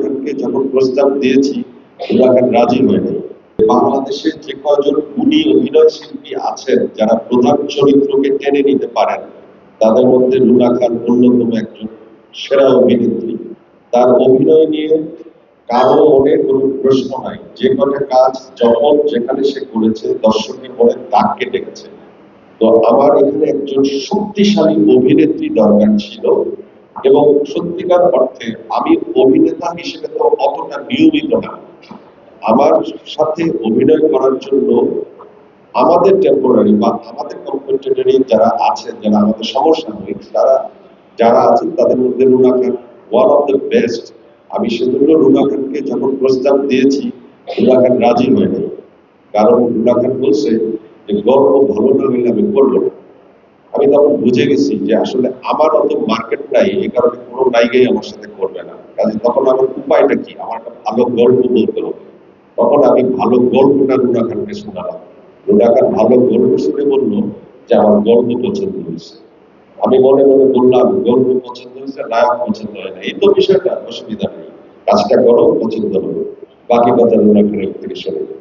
খানকে যখন প্রস্তাব দিয়েছি রাজি হয়নি। বাংলাদেশের যে কজন অভিনয় শিল্পী আছেন, যারা প্রধান চরিত্রকে টেনে নিতে পারেন, তাদের মধ্যে রুনা খান অন্যতম একজন সেরা অভিনেত্রী। তার অভিনয় নিয়ে কারও মনে কোনো প্রশ্ন নাই। যে কটা কাজ যখন যেখানে সে করেছে, দর্শকের মনে দাগ কেটে গেছে। তো আমার এখানে একজন শক্তিশালী অভিনেত্রী দরকার ছিল। এবং সত্যিকার অর্থে আমি অভিনেতা হিসেবে তো অতটা নিয়মিত না। আমার সাথে অভিনয় করার জন্য আমাদের টেম্পোরারি বা আমাদের কম্পিটিটরি যারা আছেন যারা আমাদের সমস্যা নেই, তারা যারা আছেন তাদের মধ্যে Runa Khan one of the best আমি সেজন্য রুনা খানকে যখন প্রস্তাব দিয়েছি, রুনা খান রাজি হয়নি। কারণ রুনা খান বলছে যে, গল্প ভালো না হলে আমি করব না। আমি তখন বুঝে গেছি যে আসলে আমার অত মার্কেট নাই এই কারণে কোনো নায়িকাই আমার সাথে করবে না। কাজে তখন আমার উপায়টা কি? আমার একটা ভালো গল্প বলতে হবে। তখন আমি ভালো গল্পটা রুনা খানকে শোনালাম। রুনা খান ভালো গল্প শুনে বলল যে, আমার গল্প পছন্দ হয়েছে। আমি মনে মনে বললাম, গল্প পছন্দ হয়েছে নায়ক পছন্দ হয় না। এই তো বিষয়টা, অসুবিধা নেই। কাজটা করো, পছন্দ হবে বাকি কথা রুনা খানের থেকে শুনে